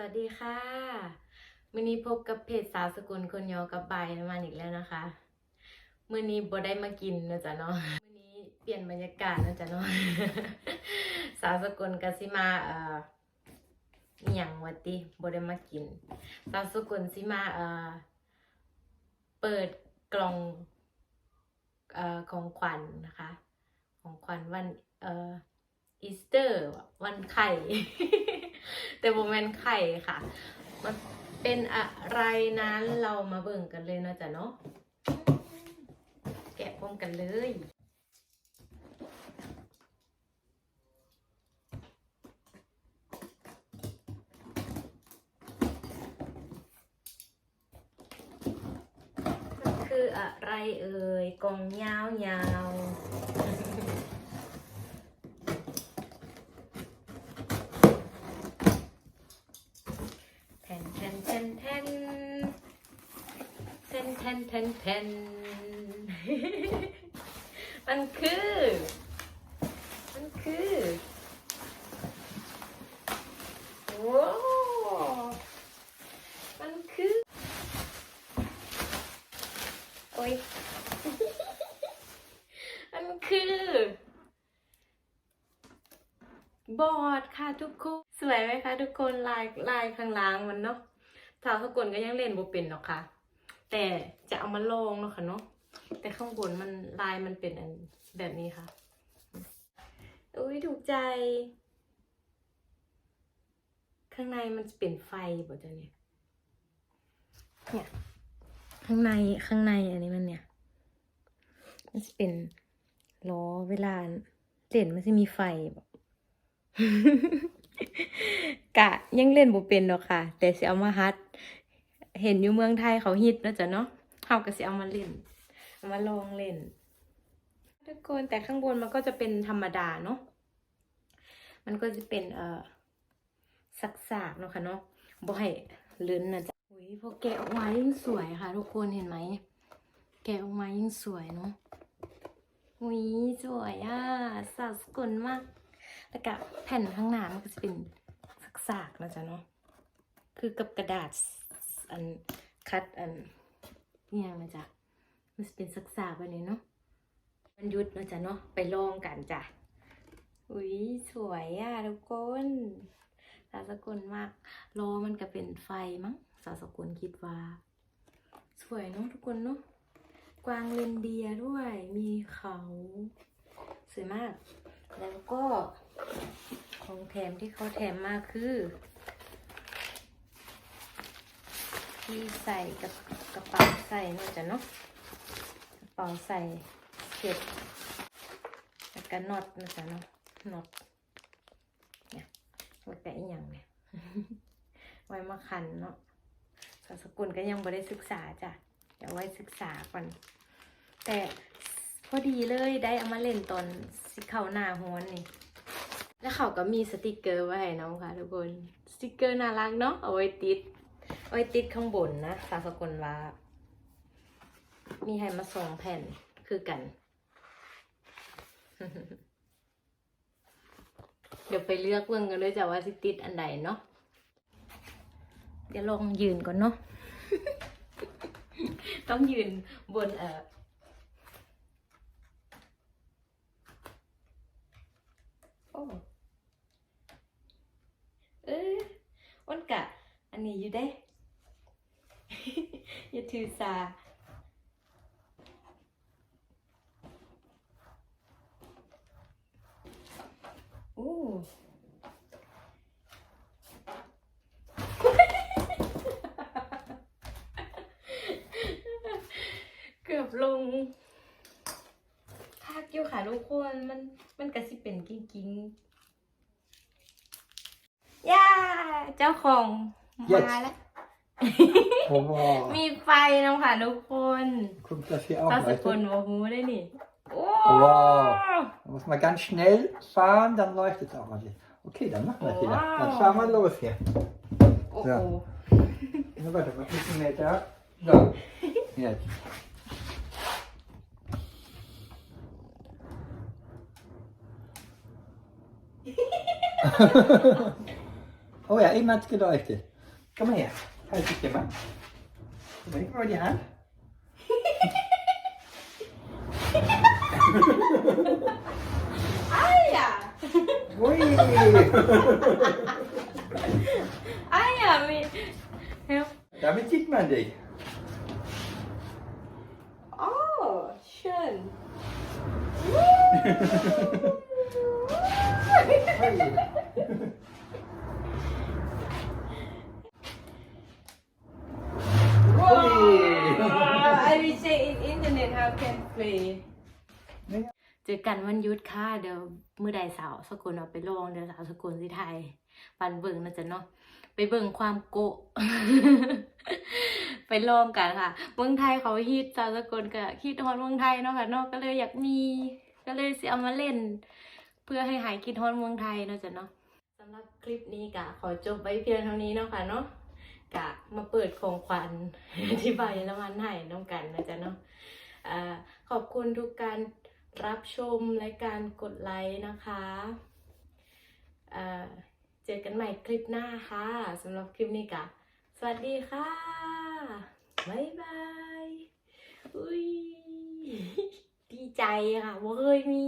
วัสดีค่ะมื้อนี้พบกับเพจสาวสกุลคนยอกับใบายมาอีกแล้วนะคะมื้อนี้บได้มากินนะจ๊ะเนาะมื้อนี้เปลี่ยนบรรยากาศนะจ๊ะเนาะสาวสกุลกสิมาเอ่อหยังวะติบได้มากิน สาวสกุลสิมาเอ่อเปิดกล่องเอ่อของขวัญนะคะ ของขวัญวันเอ่ออีสเตอร์วันไข่ แต่โมเมนไข่ค่ะ มันเป็นอะไรนั้นเรามาเบิ่งกันเลยเนาะจ๊ะเนาะแกะพร้อมกันเลยมันคืออะไรเอ่ยกองยาวยาวๆแทนแทนแทนแทนแท นแทนแทนมันคือ มันคือว้ามันคือ โอ้ยมันคือ บอดค่ะทุกคนสวยไหมคะทุกคนลายลายข้างล่างมันเนาะสาวสกลก็ยังเล่นบ่เป็นหรอกค่ะ แต่จะเอามาลองเนาะค่ะเนาะแต่ข้างบนมันลายมันเป็นอันแบบนี้ค่ะ อุ้ยถูกใจ ข้างในมันจะเป็นไฟบ่จ๊ะเนี่ยเนี่ยข้างในข้างในอันนี้มันเนี่ย มันจะเป็นล้อเวลาเล่นมันจะมีไฟบบกะยังเล่นบ่เป็นดอกค่ะ แต่สิเอามาฮัด เห็นอยู่เมืองไทยเขาฮิตแล้วจ้ะเนาะเฮาก็สิเอามาเล่น เอามาลองเล่น ทุกคนแต่ข้างบนมันก็จะเป็นธรรมดาเนาะ มันก็จะเป็นเอ่อสักๆเนาะค่ะเนาะบ่ให้ลื่นนะจ๊ะอุ้ยพอแกะออกมายิ่งสวยค่ะ ทุกคนเห็นไหม แกะออกมายิ่งสวยเนาะอุ้ยสวยอะสาวสกุลมาก แล้วก็แผ่นข้างหน้ามันก็จะเป็นสักๆนะจ๊ะเนาะ คือกับกระดาษ อันคัดอันนี่ยังนะจ๊ะมันจะเป็นสักๆแบบนี้เนาะมันหยุดนะจ๊ะเนาะไปลองกันจ้ะอุ้ยสวยอะทุกคนสาวสกุลมากโลมันก็เป็นไฟมั้งสาวสกุลคิดว่า สวยเนาะทุกคนเนาะกวางเรนเดียด้วยมีเขา สวยมาก แล้วก็ของแถมที่เขาแถมมาคือ ที่ใส่กับกระเป๋าใส่เนาะจ้ะเนาะกระเป๋าใส่เก็บแล้วก็น็อตนะจ๊ะเนาะน็อตเนี่ยไว้แต่อีหยังเนี่ยไว้มาคันเนาะสาสกุลก็ยังไม่ได้ศึกษาจ้ะเดี๋ยวไว้ศึกษาก่อน แต่พอดีเลยได้เอามาเล่นตอนสิเข้าหน้าฮ้อนนี่ แล้วเขาก็มีสติกเกอร์ไว้ให้น้องค่ะทุกคน สติกเกอร์น่ารักเนาะเอาไว้ติด ไว้ติดข้างบนนะสาสกุลว่า มีให้มาสองแผ่นคือกัน เดี๋ยวไปเลือกเบิ่งกันเลยจ้ะว่าสิติดอันใดเนาะเดี๋ยวลองยืนก่อนเนาะต้องยืนบนเอ่อโอ้เอออ้นกะ อันนี้อยู่ได้ อย่าถือสาโอ้เกือบลงคักอยู่ค่ะทุกคนมันมันกระสิเป็นกิ้งกิ้งย่าเจ้าของมา Yes แล้ว Wow. มีไฟน้องค่ะทุกคน Guck, dass wir ตา auch สกุล leuchtet. โมหูได้นี่ โอ้ Wow. Da muss man ganz schnell fahren, dann leuchtet es auch mal. Okay, dann machen wir es wieder. Dann Wow. fahren wir los hier. โอ้โห Ja. Na, warte, was müssen wir da? So, jetzt. oh ja, eben hat es geleuchtet. Kom maar her. 사줄게만 왜 그러냐? 아야! 뭐이? 아야 왜? 해요? 남이 찍으면 안 돼. 어, 슌. 아이고. Internet how can play เจอกันวันยุดค่ะเดี๋ยวมือใดสาวสกุลเอาไปลองเดี๋ยวสาวสกุลสิไทยปันเบิ่งนะจ๊ะเนาะไปเบิ่งความโกะไปลองกันค่ะเมืองไทยเขาฮิตสาวสกุลกับคิดฮอนเมืองไทยเนาะค่ะเนาะก็เลยอยากมี ก็เลยสิเอามาเล่น เพื่อให้หายคิดฮอนเมืองไทยเนาะจ๊ะเนาะสำหรับคลิปนี้กะขอจบไว้เพียงเท่านี้เนาะค่ะเนาะกะมาเปิดของขวัญที่ใบายเยอรมันให้น้องกันนะจ๊ะเนาะ ขอบคุณทุกการรับชมและการกดไลค์นะคะเจอกันใหม่คลิปหน้าค่ะสำหรับคลิปนี้กะสวัสดีค่ะ บ๊ายบายอุ้ยดีใจค่ะว่าเคยมี